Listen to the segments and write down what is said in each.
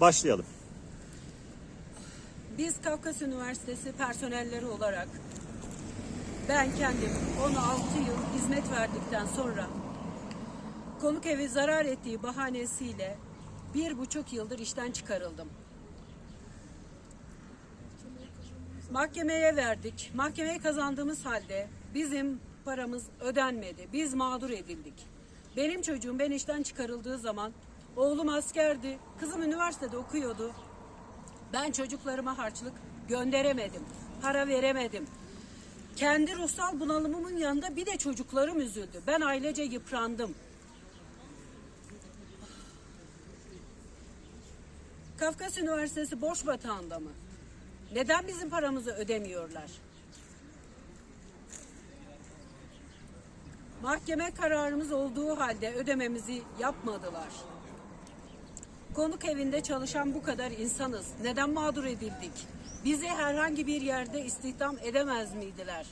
Başlayalım. Biz Kafkas Üniversitesi personelleri olarak ben kendim 16 yıl hizmet verdikten sonra konuk evi zarar ettiği bahanesiyle bir buçuk yıldır işten çıkarıldım. Mahkemeye verdik. Mahkemeye kazandığımız halde bizim paramız ödenmedi. Biz mağdur edildik. Benim çocuğum ben işten çıkarıldığı zaman oğlum askerdi, kızım üniversitede okuyordu. Ben çocuklarıma harçlık gönderemedim. Para veremedim. Kendi ruhsal bunalımımın yanında bir de çocuklarım üzüldü. Ben ailece yıprandım. Kafkas Üniversitesi borç batağında mı? Neden bizim paramızı ödemiyorlar? Mahkeme kararımız olduğu halde ödememizi yapmadılar. Konuk evinde çalışan bu kadar insanız. Neden mağdur edildik? Bizi herhangi bir yerde istihdam edemez miydiler?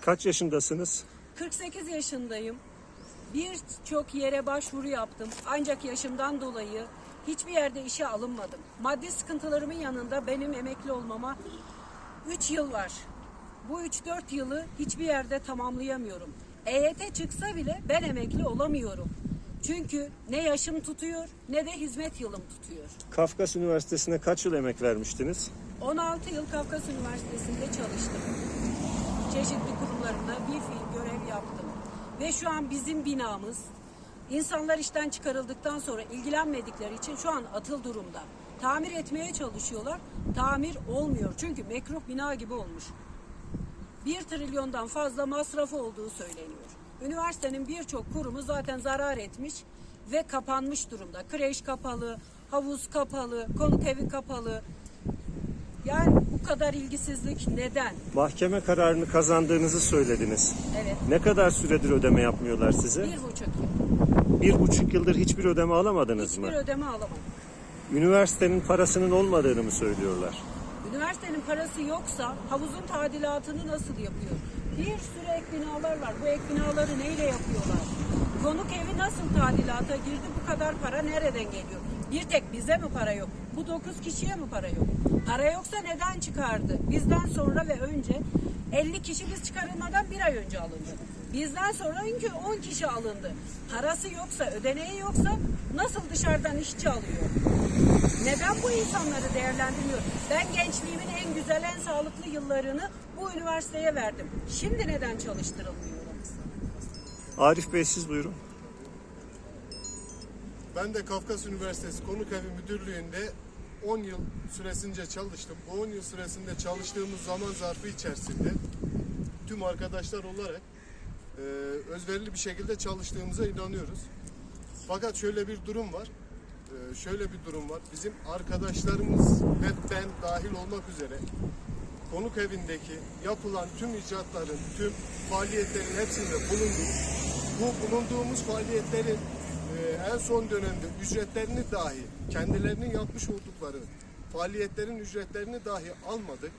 Kaç yaşındasınız? 48 yaşındayım. Birçok yere başvuru yaptım. Ancak yaşımdan dolayı hiçbir yerde işe alınmadım. Maddi sıkıntılarımın yanında benim emekli olmama 3 yıl var. Bu 3-4 yılı hiçbir yerde tamamlayamıyorum. EYT çıksa bile ben emekli olamıyorum. Çünkü ne yaşım tutuyor ne de hizmet yılım tutuyor. Kafkas Üniversitesi'ne kaç yıl emek vermiştiniz? 16 yıl Kafkas Üniversitesi'nde çalıştım. Çeşitli kurumlarında bir fiil görev yaptım. Ve şu an bizim binamız insanlar işten çıkarıldıktan sonra ilgilenmedikleri için şu an atıl durumda. Tamir etmeye çalışıyorlar. Tamir olmuyor. Çünkü mekruh bina gibi olmuş. 1 trilyondan fazla masrafı olduğu söyleniyor. Üniversitenin birçok kurumu zaten zarar etmiş ve kapanmış durumda. Kreş kapalı, havuz kapalı, konuk evi kapalı. Yani bu kadar ilgisizlik neden? Mahkeme kararını kazandığınızı söylediniz. Evet. Ne kadar süredir ödeme yapmıyorlar size? Bir buçuk yıl. Bir buçuk yıldır hiçbir ödeme alamadınız Hiçbir mı? ödeme alamadım. Üniversitenin parasının olmadığını mı söylüyorlar? Üniversitenin parası yoksa havuzun tadilatını nasıl yapıyor? Bir sürü ek binalar var. Bu ek binaları neyle yapıyorlar? Konuk evi nasıl tadilata girdi? Bu kadar para nereden geliyor? Bir tek bize mi para yok? Bu dokuz kişiye mi para yok? Para yoksa neden çıkardı? Bizden sonra ve önce 50 kişi biz çıkarılmadan bir ay önce alındı. Bizden sonra 10 kişi alındı. Parası yoksa, ödeneği yoksa nasıl dışarıdan işçi alıyor? Neden bu insanları değerlendirmiyor? Ben gençliğimin en güzel, en sağlıklı yıllarını bu üniversiteye verdim. Şimdi neden çalıştırılmıyorum? Arif Bey siz buyurun. Ben de Kafkas Üniversitesi Konuk Evi Müdürlüğü'nde 10 yıl süresince çalıştım. Bu 10 yıl süresinde çalıştığımız zaman zarfı içerisinde tüm arkadaşlar olarak e, özverili bir şekilde çalıştığımıza inanıyoruz. Fakat şöyle bir durum var. E, şöyle bir durum var. Bizim arkadaşlarımız ve ben dahil olmak üzere konuk evindeki yapılan tüm icraatların, tüm faaliyetlerin hepsinde bulunduk. Bu bulunduğumuz faaliyetlerin e, en son dönemde ücretlerini dahi, kendilerinin yapmış oldukları faaliyetlerin ücretlerini dahi almadık.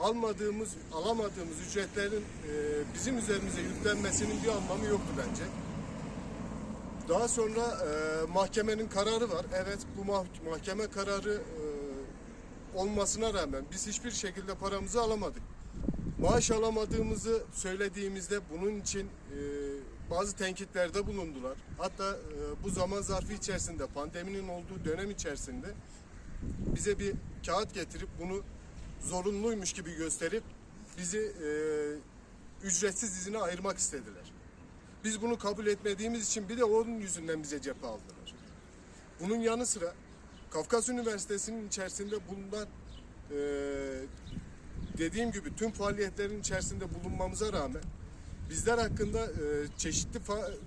Almadığımız, alamadığımız ücretlerin e, bizim üzerimize yüklenmesinin bir anlamı yoktu bence. Daha sonra e, mahkemenin kararı var. Evet bu mah- mahkeme kararı e, olmasına rağmen biz hiçbir şekilde paramızı alamadık. Maaş alamadığımızı söylediğimizde bunun için e, bazı tenkitlerde bulundular. Hatta e, bu zaman zarfı içerisinde pandeminin olduğu dönem içerisinde bize bir kağıt getirip bunu zorunluymuş gibi gösterip bizi e, ücretsiz izine ayırmak istediler. Biz bunu kabul etmediğimiz için bir de onun yüzünden bize cephe aldılar. Bunun yanı sıra Kafkas Üniversitesi'nin içerisinde bulunan e, dediğim gibi tüm faaliyetlerin içerisinde bulunmamıza rağmen bizler hakkında e, çeşitli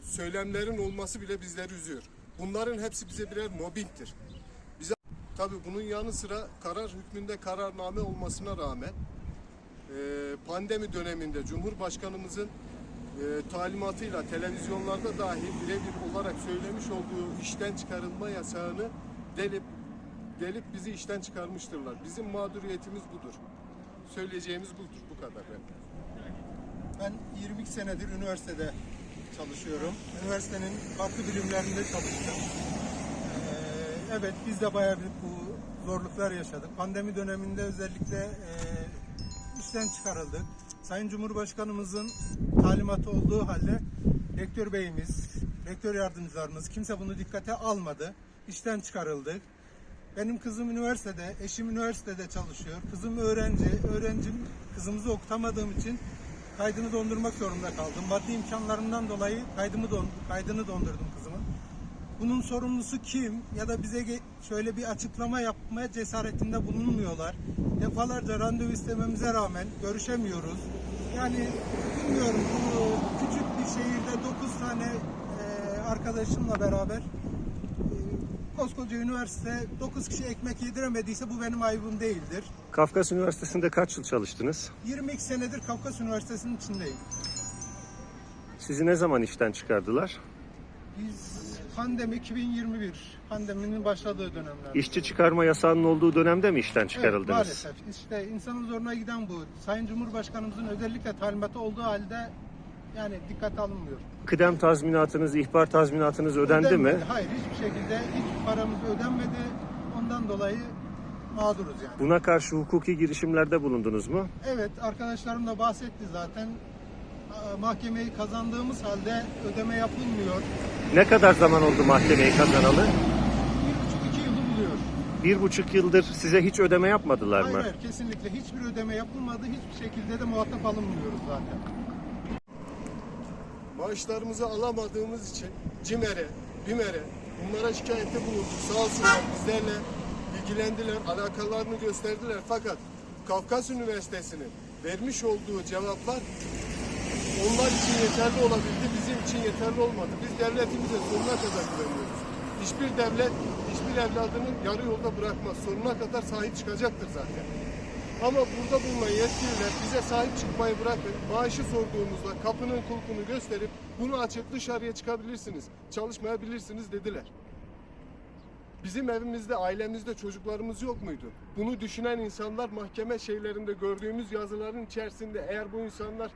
söylemlerin olması bile bizleri üzüyor. Bunların hepsi bize birer mobbingtir. Bize tabii bunun yanı sıra karar hükmünde kararname olmasına rağmen e, pandemi döneminde Cumhurbaşkanımızın e, talimatıyla televizyonlarda dahi birebir olarak söylemiş olduğu işten çıkarılma yasağını delip delip bizi işten çıkarmıştırlar. Bizim mağduriyetimiz budur. Söyleyeceğimiz budur. Bu kadar. Ben. Ben 22 senedir üniversitede çalışıyorum. Üniversitenin farklı bilimlerinde çalıştım. Ee, evet biz de bayağı bir bu zorluklar yaşadık. Pandemi döneminde özellikle e, işten çıkarıldık. Sayın Cumhurbaşkanımızın talimatı olduğu halde rektör beyimiz, rektör yardımcılarımız kimse bunu dikkate almadı. İşten çıkarıldık. Benim kızım üniversitede, eşim üniversitede çalışıyor. Kızım öğrenci, öğrencim kızımızı okutamadığım için kaydını dondurmak zorunda kaldım. Maddi imkanlarından dolayı kaydımı don, kaydını dondurdum. Bunun sorumlusu kim ya da bize şöyle bir açıklama yapmaya cesaretinde bulunmuyorlar. Defalarca randevu istememize rağmen görüşemiyoruz. Yani bilmiyorum bu küçük bir şehirde 9 tane e, arkadaşımla beraber e, koskoca üniversite 9 kişi ekmek yediremediyse bu benim ayıbım değildir. Kafkas Üniversitesi'nde kaç yıl çalıştınız? 22 senedir Kafkas Üniversitesi'nin içindeyim. Sizi ne zaman işten çıkardılar? Biz pandemi 2021, pandeminin başladığı dönemler. İşçi çıkarma yasağının olduğu dönemde mi işten Evet, çıkarıldınız? maalesef. İşte insanın zoruna giden bu. Sayın Cumhurbaşkanımızın özellikle talimatı olduğu halde yani dikkate alınmıyor. Kıdem tazminatınız, ihbar tazminatınız ödendi mi? Ödenmedi. Hayır hiçbir şekilde hiç paramız ödenmedi. Ondan dolayı mağduruz yani. Buna karşı hukuki girişimlerde bulundunuz mu? Evet arkadaşlarım da bahsetti zaten. Mahkemeyi kazandığımız halde ödeme yapılmıyor. Ne kadar zaman oldu mahkemeyi kazanalı? Bir buçuk iki yılı buluyor. Bir buçuk yıldır size hiç ödeme yapmadılar Hayır mı? hayır kesinlikle hiçbir ödeme yapılmadı. Hiçbir şekilde de muhatap alınmıyoruz zaten. Maaşlarımızı alamadığımız için CİMER'e, BİMER'e bunlara şikayette bulunduk. Sağ olsunlar bizlerle ilgilendiler, alakalarını gösterdiler. Fakat Kafkas Üniversitesi'nin vermiş olduğu cevaplar onlar için yeterli olabildi, bizim için yeterli olmadı. Biz devletimize sonuna kadar güveniyoruz. Hiçbir devlet, hiçbir evladını yarı yolda bırakmaz. Sonuna kadar sahip çıkacaktır zaten. Ama burada bulunan yetkililer bize sahip çıkmayı bırakın. Maaşı sorduğumuzda kapının kulpunu gösterip bunu açıp dışarıya çıkabilirsiniz, çalışmayabilirsiniz dediler. Bizim evimizde, ailemizde çocuklarımız yok muydu? Bunu düşünen insanlar mahkeme şeylerinde gördüğümüz yazıların içerisinde eğer bu insanlar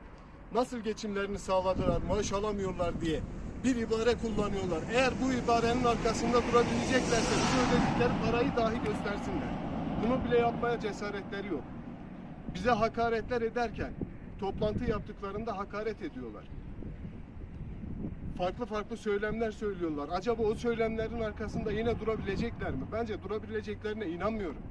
nasıl geçimlerini sağladılar, maaş alamıyorlar diye bir ibare kullanıyorlar. Eğer bu ibarenin arkasında durabileceklerse bize ödedikleri parayı dahi göstersinler. Bunu bile yapmaya cesaretleri yok. Bize hakaretler ederken toplantı yaptıklarında hakaret ediyorlar. Farklı farklı söylemler söylüyorlar. Acaba o söylemlerin arkasında yine durabilecekler mi? Bence durabileceklerine inanmıyorum.